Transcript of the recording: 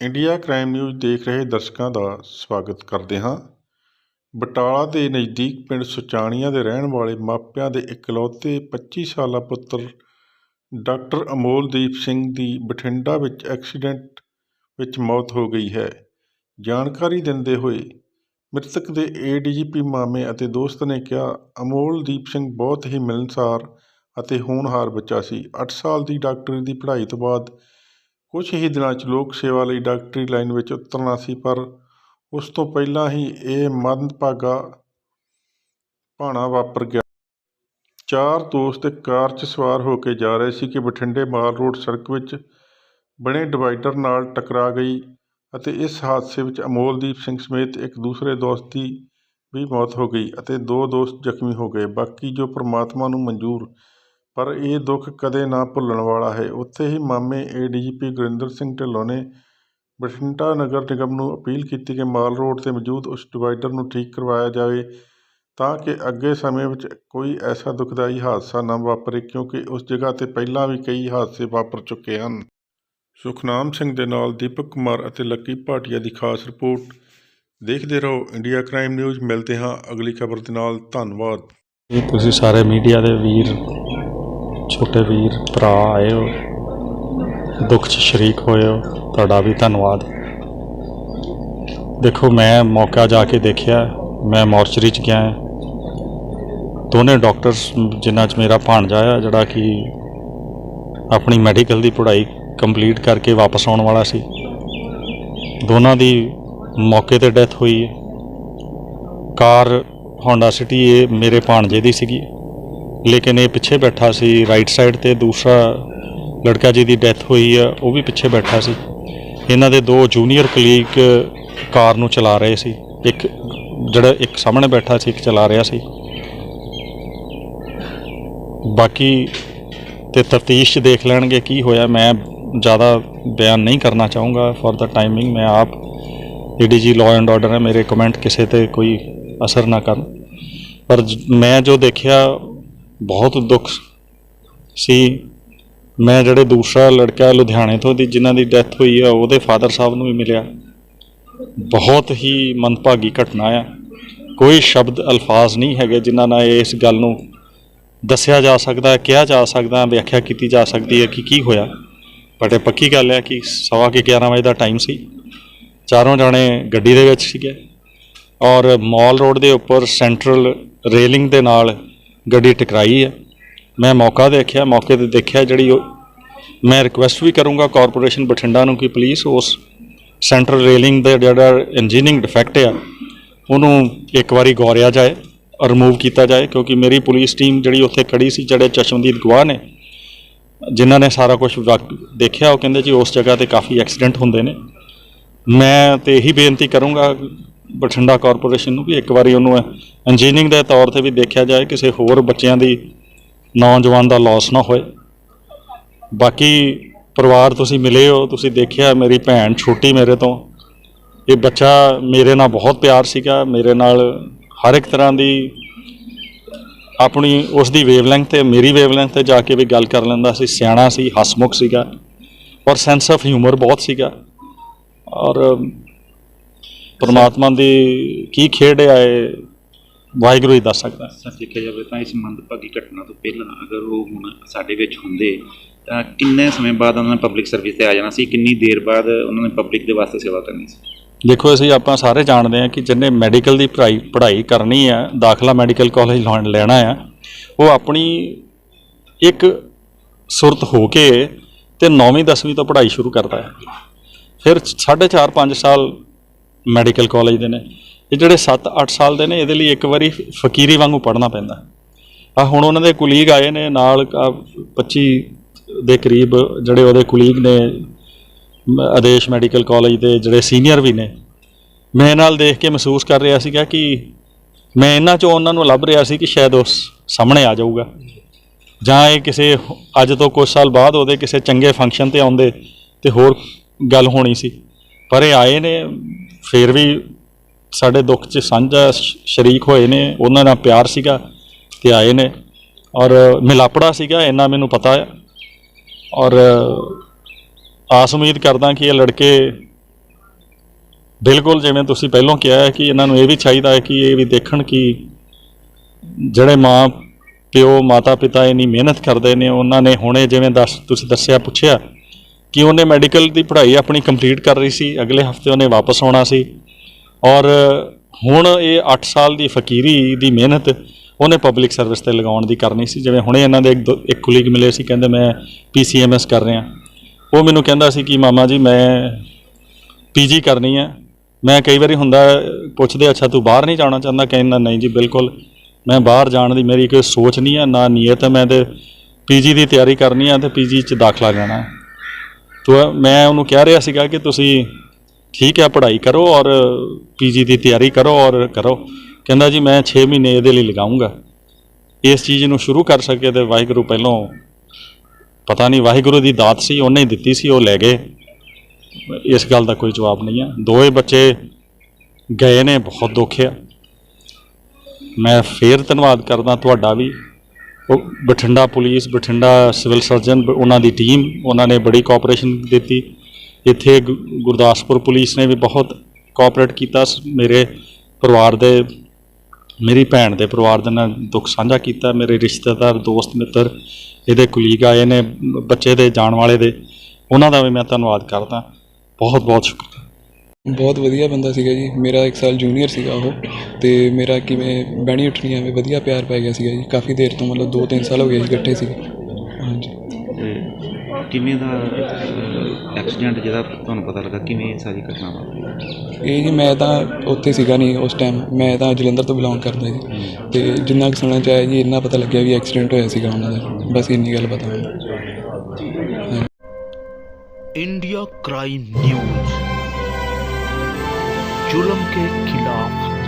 India crime news ਦੇਖ ਰਹੇ ਦਰਸ਼ਕਾਂ ਦਾ ਸਵਾਗਤ ਕਰਦੇ ਹਾਂ। ਬਟਾਲਾ ਦੇ ਨਜ਼ਦੀਕ ਪਿੰਡ ਸੁਚਾਣੀਆਂ ਦੇ ਰਹਿਣ ਵਾਲੇ ਮਾਪਿਆਂ ਦੇ ਇਕਲੌਤੇ 25 ਸਾਲਾ ਪੁੱਤਰ ਡਾਕਟਰ ਅਮੋਲਦੀਪ ਸਿੰਘ ਦੀ ਬਠਿੰਡਾ ਵਿੱਚ ਐਕਸੀਡੈਂਟ ਵਿੱਚ ਮੌਤ ਹੋ ਗਈ ਹੈ। ਜਾਣਕਾਰੀ ਦਿੰਦੇ ਹੋਏ ਮ੍ਰਿਤਕ ਦੇ ਏਡੀਜੀਪੀ ਮਾਮੇ ਅਤੇ ਦੋਸਤ ਨੇ ਕਿਹਾ, ਅਮੋਲਦੀਪ ਸਿੰਘ ਬਹੁਤ ਹੀ ਮਿਲਣਸਾਰ ਅਤੇ ਹੋਣਹਾਰ ਬੱਚਾ ਸੀ। 8 ਸਾਲ ਦੀ ਡਾਕਟਰੀ ਦੀ ਪੜ੍ਹਾਈ ਤੋਂ ਬਾਅਦ ਕੁਝ ਹੀ ਦਿਨਾਂ 'ਚ ਲੋਕ ਸੇਵਾ ਲਈ ਡਾਕਟਰੀ ਲਾਈਨ ਵਿੱਚ ਉਤਰਨਾ ਸੀ, ਪਰ ਉਸ ਤੋਂ ਪਹਿਲਾਂ ਹੀ ਇਹ ਮੰਦਭਾਗਾ ਭਾਣਾ ਵਾਪਰ ਗਿਆ। ਚਾਰ ਦੋਸਤ ਇੱਕ ਕਾਰ 'ਚ ਸਵਾਰ ਹੋ ਕੇ ਜਾ ਰਹੇ ਸੀ ਕਿ ਬਠਿੰਡੇ ਮਾਲ ਰੋਡ ਸੜਕ ਵਿੱਚ ਬਣੇ ਡਿਵਾਈਡਰ ਨਾਲ ਟਕਰਾ ਗਈ ਅਤੇ ਇਸ ਹਾਦਸੇ ਵਿੱਚ ਅਮੋਲਦੀਪ ਸਿੰਘ ਸਮੇਤ ਇੱਕ ਦੂਸਰੇ ਦੋਸਤ ਦੀ ਵੀ ਮੌਤ ਹੋ ਗਈ ਅਤੇ ਦੋ ਦੋਸਤ ਜ਼ਖਮੀ ਹੋ ਗਏ। ਬਾਕੀ ਜੋ ਪ੍ਰਮਾਤਮਾ ਨੂੰ ਮਨਜ਼ੂਰ ਪਰ ਇਹ ਦੁੱਖ ਕਦੇ ਨਾ ਭੁੱਲਣ ਵਾਲਾ ਹੈ। ਉੱਥੇ ਹੀ ਮਾਮੇ ਏ ਏਡੀਜੀਪੀ ਗੁਰਿੰਦਰ ਸਿੰਘ ਢਿੱਲੋਂ ਨੇ ਬਠਿੰਡਾ ਨਗਰ ਨਿਗਮ ਨੂੰ ਅਪੀਲ ਕੀਤੀ ਕਿ ਮਾਲ ਰੋਡ ਤੇ ਮੌਜੂਦ ਉਸ ਡਿਵਾਈਡਰ ਨੂੰ ਠੀਕ ਕਰਵਾਇਆ ਜਾਵੇ ਤਾਂ ਕਿ ਅੱਗੇ ਸਮੇਂ ਵਿੱਚ ਕੋਈ ਐਸਾ ਦੁਖਦਾਈ ਹਾਦਸਾ ਨਾ ਵਾਪਰੇ, ਕਿਉਂਕਿ ਉਸ ਜਗ੍ਹਾ ਤੇ ਪਹਿਲਾਂ ਵੀ ਕਈ ਹਾਦਸੇ ਵਾਪਰ ਚੁੱਕੇ ਹਨ। ਸੁਖਨਾਮ ਸਿੰਘ ਦੇ ਨਾਲ ਦੀਪਕ ਕੁਮਾਰ ਅਤੇ ਲੱਕੀ ਭਾਟੀਆ ਦੀ ਖਾਸ ਰਿਪੋਰਟ। ਦੇਖਦੇ ਰਹੋ ਇੰਡੀਆ ਕ੍ਰਾਈਮ ਨਿਊਜ਼। ਮਿਲਦੇ ਹਾਂ ਅਗਲੀ ਖਬਰ ਦੇ ਨਾਲ। ਧੰਨਵਾਦ। ਜੀ, ਤੁਸੀਂ ਸਾਰੇ ਮੀਡੀਆ ਦੇ ਵੀਰ ਛੋਟੇ ਵੀਰ, ਭਰਾ ਆਏ ਹੋ ਦੁੱਖ 'ਚ ਸ਼ਰੀਕ ਹੋਏ ਹੋ ਤੁਹਾਡਾ ਵੀ ਧੰਨਵਾਦ। ਦੇਖੋ, ਮੈਂ ਮੌਕਾ ਜਾ ਕੇ ਦੇਖਿਆ, ਮੈਂ ਮੋਰਚਰੀ 'ਚ ਗਿਆ ਦੋਨੇ ਡਾਕਟਰਸ ਜਿਨ੍ਹਾਂ 'ਚ ਮੇਰਾ ਭਾਣਜਾ ਆ, ਜਿਹੜਾ ਕਿ ਆਪਣੀ ਮੈਡੀਕਲ ਦੀ ਪੜ੍ਹਾਈ ਕੰਪਲੀਟ ਕਰਕੇ ਵਾਪਸ ਆਉਣ ਵਾਲਾ ਸੀ। ਦੋਨਾਂ ਦੀ ਮੌਕੇ ਤੇ ਡੈਥ ਹੋਈ ਹੈ। ਕਾਰ ਹੋਂਡਾ ਸਿਟੀ ਇਹ ਮੇਰੇ ਭਾਣਜੇ ਦੀ ਸੀਗੀ। ਲੇਕਿਨ ਇਹ ਪਿੱਛੇ ਬੈਠਾ ਸੀ ਰਾਈਟ ਸਾਈਡ ਤੇ ਦੂਸਰਾ ਲੜਕਾ ਜੀ ਦੀ ਡੈਥ ਹੋਈ ਆ, ਉਹ ਵੀ ਪਿੱਛੇ ਬੈਠਾ ਸੀ। ਇਹਨਾਂ ਦੇ ਦੋ ਜੂਨੀਅਰ ਕਲੀਗ ਕਾਰ ਨੂੰ ਚਲਾ ਰਹੇ ਸੀ। ਇੱਕ ਜਿਹੜਾ ਇੱਕ ਸਾਹਮਣੇ ਬੈਠਾ ਸੀ, ਇੱਕ ਚਲਾ ਰਿਹਾ ਸੀ। ਬਾਕੀ ਤੇ ਤਫਤੀਸ਼ ਦੇਖ ਲੈਣਗੇ ਕੀ ਹੋਇਆ। ਮੈਂ ਜ਼ਿਆਦਾ ਬਿਆਨ ਨਹੀਂ ਕਰਨਾ ਚਾਹੂੰਗਾ ਫॉर ਦਾ ਟਾਈਮਿੰਗ ਮੈਂ ਆਪ ਏਡੀਜੀ ਲਾਅ ਐਂਡ ਆਰਡਰ ਹੈ। ਮੇਰੇ ਕਮੈਂਟ ਕਿਸੇ ਤੇ ਕੋਈ ਅਸਰ ਨਾ ਕਰਨ। ਪਰ ਮੈਂ ਜੋ ਦੇਖਿਆ ਬਹੁਤ ਦੁੱਖ ਸੀ। ਮੈਂ ਜਿਹੜੇ ਦੂਸਰਾ ਲੜਕਾ ਲੁਧਿਆਣੇ ਤੋਂ ਦੀ ਜਿਨ੍ਹਾਂ ਦੀ ਡੈਥ ਹੋਈ ਆ, ਉਹਦੇ ਫਾਦਰ ਸਾਹਿਬ ਨੂੰ ਵੀ ਮਿਲਿਆ। ਬਹੁਤ ਹੀ ਮੰਦਭਾਗੀ ਘਟਨਾ ਆ। ਕੋਈ ਸ਼ਬਦ, ਅਲਫਾਜ਼ ਨਹੀਂ ਹੈਗੇ ਜਿਨ੍ਹਾਂ ਨਾਲ ਇਸ ਗੱਲ ਨੂੰ ਦੱਸਿਆ ਜਾ ਸਕਦਾ, ਕਿਹਾ ਜਾ ਸਕਦਾ, ਵਿਆਖਿਆ ਕੀਤੀ ਜਾ ਸਕਦੀ ਹੈ ਕਿ ਕੀ ਹੋਇਆ। ਬਟ ਇਹ ਪੱਕੀ ਗੱਲ ਹੈ ਕਿ ਸਵਾ ਕੇ 11 ਵਜੇ ਦਾ ਟਾਈਮ ਸੀ। ਚਾਰੋਂ ਜਾਣੇ ਗੱਡੀ ਦੇ ਵਿੱਚ ਸੀਗੇ। ਔਰ ਮਾਲ ਰੋਡ ਦੇ ਉੱਪਰ ਸੈਂਟਰਲ ਰੇਲਿੰਗ ਦੇ ਨਾਲ ਗੱਡੀ ਟਕਰਾਈ ਹੈ। ਮੈਂ ਮੌਕਾ ਦੇਖਿਆ, ਮੌਕੇ ਤੇ ਦੇਖਿਆ ਜਿਹੜੀ ਉਹ ਮੈਂ ਰਿਕੁਐਸਟ ਵੀ ਕਰੂੰਗਾ ਕਾਰਪੋਰੇਸ਼ਨ ਬਠਿੰਡਾ ਨੂੰ ਕਿ ਪਲੀਜ਼ ਉਸ ਸੈਂਟਰਲ ਰੇਲਿੰਗ ਦਾ ਜਿਹੜਾ ਇੰਜੀਨੀਅਰਿੰਗ ਡਿਫੈਕਟ ਆ, ਉਹਨੂੰ ਇੱਕ ਵਾਰੀ ਗੌਰਿਆ ਜਾਏ ਰਿਮੂਵ ਕੀਤਾ ਜਾਏ ਕਿਉਂਕਿ ਮੇਰੀ ਪੁਲਿਸ ਟੀਮ ਜਿਹੜੀ ਉੱਥੇ ਖੜੀ ਸੀ, ਜਿਹੜੇ ਚਸ਼ਮਦੀਦ ਗਵਾਹ ਨੇ, ਜਿਨ੍ਹਾਂ ਨੇ ਸਾਰਾ ਕੁਝ ਦੇਖਿਆ, ਉਹ ਕਹਿੰਦੇ ਜੀ ਉਸ ਜਗ੍ਹਾ ਤੇ ਕਾਫੀ ਐਕਸੀਡੈਂਟ ਹੁੰਦੇ ਨੇ। ਮੈਂ ਤੇ ਇਹੀ ਬੇਨਤੀ ਕਰੂੰਗਾ ਬਠਿੰਡਾ ਕਾਰਪੋਰੇਸ਼ਨ ਨੂੰ ਵੀ ਇੱਕ ਵਾਰੀ ਉਹਨੂੰ ਇੰਜੀਨੀਅਰਿੰਗ ਦੇ ਤੌਰ ਤੇ ਵੀ ਦੇਖਿਆ ਜਾਏ, ਕਿਸੇ ਹੋਰ ਬੱਚਿਆਂ ਦੀ ਨੌਜਵਾਨ ਦਾ ਲਾਸ ਨਾ ਹੋਏ। ਬਾਕੀ ਪਰਿਵਾਰ ਤੁਸੀਂ ਮਿਲੇ ਹੋ, ਤੁਸੀਂ ਦੇਖਿਆ, ਮੇਰੀ ਭੈਣ ਛੋਟੀ ਮੇਰੇ ਤੋਂ, ਇਹ ਬੱਚਾ ਮੇਰੇ ਨਾਲ ਬਹੁਤ ਪਿਆਰ ਸੀਗਾ, ਮੇਰੇ ਨਾਲ ਹਰ ਇੱਕ ਤਰ੍ਹਾਂ ਦੀ ਆਪਣੀ ਉਸ ਦੀ ਵੇਵਲੈਂਥ ਤੇ, ਮੇਰੀ ਵੇਵਲੈਂਥ ਤੇ ਜਾ ਕੇ ਵੀ ਗੱਲ ਕਰ ਲੈਂਦਾ ਸੀ, ਸਿਆਣਾ ਸੀ, ਹਸਮੁਖ ਸੀਗਾ, ਔਰ ਸੈਂਸ ਆਫ ਹਿਊਮਰ ਬਹੁਤ ਸੀਗਾ। ਔਰ ਪਰਮਾਤਮਾ ਦੀ ਕੀ ਖੇਡ ਹੈ ਇਹ ਵਾਹਿਗੁਰੂ ਹੀ ਦੱਸ ਸਕਦਾ ਹੈ। ਸਰ ਦੇਖਿਆ ਜਾਵੇ ਤਾਂ ਇਸ ਮੰਦਭਾਗੀ ਘਟਨਾ ਤੋਂ ਪਹਿਲਾਂ ਅਗਰ ਉਹ ਹੁਣ ਸਾਡੇ ਵਿੱਚ ਹੁੰਦੇ ਤਾਂ ਕਿੰਨੇ ਸਮੇਂ ਬਾਅਦ ਉਹਨਾਂ ਨੇ ਪਬਲਿਕ ਸਰਵਿਸ ਤੇ ਆ ਜਾਣਾ ਸੀ? ਕਿੰਨੀ ਦੇਰ ਬਾਅਦ ਉਹਨਾਂ ਨੇ ਪਬਲਿਕ ਦੇ ਵਾਸਤੇ ਸੇਵਾ ਕਰਨੀ ਸੀ? ਦੇਖੋ ਅਸੀਂ ਆਪਾਂ ਸਾਰੇ ਜਾਣਦੇ ਹਾਂ ਕਿ ਜਿਹਨੇ ਮੈਡੀਕਲ ਦੀ ਪੜ੍ਹਾਈ ਪੜ੍ਹਾਈ ਕਰਨੀ ਆ ਦਾਖਲਾ ਮੈਡੀਕਲ ਕਾਲਜ ਲੈਣਾ ਆ ਉਹ ਆਪਣੀ ਇੱਕ ਸੁਰਤ ਹੋ ਕੇ ਤੇ 9ਵੀਂ 10ਵੀਂ ਤੋਂ ਪੜ੍ਹਾਈ ਸ਼ੁਰੂ ਕਰਦਾ ਹੈ। ਫਿਰ 4.5 5 ਸਾਲ ਮੈਡੀਕਲ ਕਾਲਜ ਦੇ ਨੇ। ਇਹ ਜਿਹੜੇ 7-8 ਸਾਲ ਦੇ ਨੇ, ਇਹਦੇ ਲਈ ਇੱਕ ਵਾਰੀ ਫਕੀਰੀ ਵਾਂਗੂ ਪੜ੍ਹਨਾ ਪੈਂਦਾ। ਆ ਹੁਣ ਉਹਨਾਂ ਦੇ ਕੁਲੀਗ ਆਏ ਨੇ, ਨਾਲ ਆਹ 25 ਦੇ ਕਰੀਬ ਜਿਹੜੇ ਉਹਦੇ ਕੁਲੀਗ ਨੇ ਆਦੇਸ਼ ਮੈਡੀਕਲ ਕਾਲਜ ਦੇ ਜਿਹੜੇ ਸੀਨੀਅਰ ਵੀ ਨੇ। ਮੈਂ ਨਾਲ ਦੇਖ ਕੇ ਮਹਿਸੂਸ ਕਰ ਰਿਹਾ ਸੀਗਾ ਕਿ ਮੈਂ ਇਹਨਾਂ ਚੋਂ ਉਹਨਾਂ ਨੂੰ ਲੱਭ ਰਿਹਾ ਸੀ ਕਿ ਸ਼ਾਇਦ ਉਸ ਸਾਹਮਣੇ ਆ ਜਾਊਗਾ। ਜਾਂ ਇਹ ਕਿਸੇ ਅੱਜ ਤੋਂ ਕੁਝ ਸਾਲ ਬਾਅਦ ਉਹਦੇ ਕਿਸੇ ਚੰਗੇ ਫੰਕਸ਼ਨ ਤੇ ਆਉਂਦੇ ਤੇ ਹੋਰ ਗੱਲ ਹੋਣੀ ਸੀ। ਪਰ ਇਹ ਆਏ ਨੇ ਫਿਰ ਵੀ ਸਾਡੇ ਦੁੱਖ 'ਚ ਸਾਂਝਾ ਸ਼ਰੀਕ ਹੋਏ ਨੇ, ਉਹਨਾਂ ਨਾਲ ਪਿਆਰ ਸੀਗਾ ਤੇ ਆਏ ਨੇ ਔਰ ਮਿਲਾਪੜਾ ਸੀਗਾ, ਇੰਨਾ ਮੈਨੂੰ ਪਤਾ ਹੈ ਔਰ ਆਸ ਉਮੀਦ ਕਰਦਾ ਕਿ ਇਹ ਲੜਕੇ ਬਿਲਕੁਲ ਜਿਵੇਂ ਤੁਸੀਂ ਪਹਿਲਾਂ ਕਿਹਾ ਹੈ ਕਿ ਇਹਨਾਂ ਨੂੰ ਇਹ ਵੀ ਚਾਹੀਦਾ ਹੈ ਕਿ ਇਹ ਵੀ ਦੇਖਣ ਕਿ ਜਿਹੜੇ ਮਾਂ ਪਿਓ ਮਾਤਾ ਪਿਤਾ ਇੰਨੀ ਮਿਹਨਤ ਕਰਦੇ ਨੇ, ਉਹਨਾਂ ਨੇ ਹੁਣੇ ਜਿਵੇਂ ਦੱਸ, ਤੁਸੀਂ ਦੱਸਿਆ, ਪੁੱਛਿਆ ਕਿ ਉਹਨੇ ਮੈਡੀਕਲ ਦੀ ਪੜ੍ਹਾਈ ਆਪਣੀ ਕੰਪਲੀਟ ਕਰ ਰਹੀ ਸੀ, ਅਗਲੇ ਹਫ਼ਤੇ ਉਹਨੇ ਵਾਪਸ ਆਉਣਾ ਸੀ। ਔਰ ਹੁਣ ਇਹ 8 ਸਾਲ ਦੀ ਫਕੀਰੀ ਦੀ ਮਿਹਨਤ ਉਹਨੇ ਪਬਲਿਕ ਸਰਵਿਸ ਤੇ ਲਗਾਉਣ ਦੀ ਕਰਨੀ ਸੀ। ਜਿਵੇਂ ਹੁਣੇ ਇਹਨਾਂ ਦੇ ਇੱਕ ਇੱਕ ਕੁਲੀਗ ਮਿਲੇ ਸੀ, ਕਹਿੰਦੇ ਮੈਂ ਪੀਸੀਐਮਐਸ ਕਰ ਰਿਹਾ। ਉਹ ਮੈਨੂੰ ਕਹਿੰਦਾ ਸੀ ਕਿ ਮਾਮਾ ਜੀ, ਮੈਂ ਪੀਜੀ ਕਰਨੀ ਹੈ। ਮੈਂ ਕਈ ਵਾਰੀ ਹੁੰਦਾ, ਪੁੱਛਦੇ, ਅੱਛਾ, ਤੂੰ ਬਾਹਰ ਨਹੀਂ ਜਾਣਾ ਚਾਹੁੰਦਾ? ਕਹਿੰਦਾ ਨਹੀਂ ਜੀ, ਬਿਲਕੁਲ। ਮੈਂ ਬਾਹਰ ਜਾਣ ਦੀ ਮੇਰੀ ਕੋਈ ਸੋਚ ਨਹੀਂ ਹੈ, ਨਾ ਨੀਅਤ ਹੈ। ਮੈਂ ਤੇ ਪੀਜੀ ਦੀ ਤਿਆਰੀ ਕਰਨੀ ਹੈ ਤੇ ਪੀਜੀ ਚ ਦਾਖਲਾ ਲੈਣਾ ਹੈ। ਤੋ ਮੈਂ ਉਹਨੂੰ ਕਹਿ ਰਿਹਾ ਸੀਗਾ ਕਿ ਤੁਸੀਂ ਠੀਕ ਹੈ, ਪੜ੍ਹਾਈ ਕਰੋ ਔਰ ਪੀਜੀ ਦੀ ਤਿਆਰੀ ਕਰੋ ਔਰ ਕਰੋ। ਕਹਿੰਦਾ ਜੀ, ਮੈਂ 6 ਮਹੀਨੇ ਇਹਦੇ ਲਈ ਲਗਾਉਂਗਾ। ਇਸ ਚੀਜ਼ ਨੂੰ ਸ਼ੁਰੂ ਕਰ ਸਕੇ ਤੇ ਵਾਹਿਗੁਰੂ ਪਹਿਲੋਂ ਪਤਾ ਨਹੀਂ, ਵਾਹਿਗੁਰੂ ਦੀ ਦਾਤ ਸੀ, ਉਹਨੇ ਦਿੱਤੀ ਸੀ, ਉਹ ਲੈ ਗਏ। ਇਸ ਗੱਲ ਦਾ ਕੋਈ ਜਵਾਬ ਨਹੀਂ ਹੈ ਦੋਵੇਂ ਬੱਚੇ ਗਏ ਨੇ, ਬਹੁਤ ਦੁੱਖ ਆ। ਮੈਂ ਫੇਰ ਧੰਨਵਾਦ ਕਰਦਾ ਤੁਹਾਡਾ ਵੀ। ਉਹ Bathinda police, Bathinda civil surgeon ਉਹਨਾਂ ਦੀ ਟੀਮ, ਉਹਨਾਂ ਨੇ ਬੜੀ ਕੋਆਪਰੇਸ਼ਨ ਦਿੱਤੀ। ਇੱਥੇ ਗੁ- ਗੁਰਦਾਸਪੁਰ ਪੁਲਿਸ ਨੇ ਵੀ ਬਹੁਤ ਕੋਆਪਰੇਟ ਕੀਤਾ। ਸ- ਮੇਰੇ ਪਰਿਵਾਰ ਦੇ, ਮੇਰੀ ਭੈਣ ਦੇ ਪਰਿਵਾਰ ਦੇ ਨਾਲ ਦੁੱਖ ਸਾਂਝਾ ਕੀਤਾ। ਮੇਰੇ ਰਿਸ਼ਤੇਦਾਰ, ਦੋਸਤ, ਮਿੱਤਰ, ਇਹਦੇ ਕੁਲੀਗ ਆਏ ਨੇ ਬੱਚੇ ਦੇ, ਜਾਣ ਵਾਲੇ ਦੇ। ਉਹਨਾਂ ਦਾ ਵੀ ਮੈਂ ਧੰਨਵਾਦ ਕਰਦਾ। ਬਹੁਤ ਬਹੁਤ ਸ਼ੁਕਰੀਆ। ਬਹੁਤ ਵਧੀਆ ਬੰਦਾ ਸੀਗਾ ਜੀ। ਮੇਰਾ ਇੱਕ ਸਾਲ ਜੂਨੀਅਰ ਸੀਗਾ ਉਹ। ਤੇ ਮੇਰਾ ਕਿਵੇਂ ਬਹਿਣੀ ਉੱਠਣੀ ਐਵੇਂ ਵਧੀਆ ਪਿਆਰ ਪੈ ਗਿਆ ਸੀਗਾ ਜੀ ਕਾਫੀ ਦੇਰ ਤੋਂ ਮਤਲਬ 2-3 ਸਾਲ ਹੋ ਗਏ ਸੀ ਇਕੱਠੇ ਸੀਗੇ ਹਾਂਜੀ ਤੇ ਕਿਵੇਂ ਦਾ ਐਕਸੀਡੈਂਟ ਜਿਹਦਾ ਤੁਹਾਨੂੰ ਪਤਾ ਲੱਗਾ ਕਿਵੇਂ ਇਹ ਸਾਰੀ ਘਟਨਾ ਵਾਪਰੀ ਇਹ ਜੀ ਮੈਂ ਤਾਂ ਉੱਥੇ ਸੀਗਾ ਨਹੀਂ ਉਸ ਟਾਈਮ ਮੈਂ ਤਾਂ ਜਲੰਧਰ ਤੋਂ ਬਿਲੋਂਗ ਕਰਦਾ ਜੀ ਤੇ ਜਿੰਨਾ ਕੁ ਸੁਣਨ ਚ ਆਇਆ ਜੀ ਇੰਨਾ ਪਤਾ ਲੱਗਿਆ ਵੀ ਐਕਸੀਡੈਂਟ ਹੋਇਆ ਸੀਗਾ ਉਹਨਾਂ ਦਾ ਬਸ ਇੰਨੀ ਗੱਲ ਪਤਾ ਮੈਨੂੰ इंडिया क्राइम न्यूज जुल्म के खिलाफ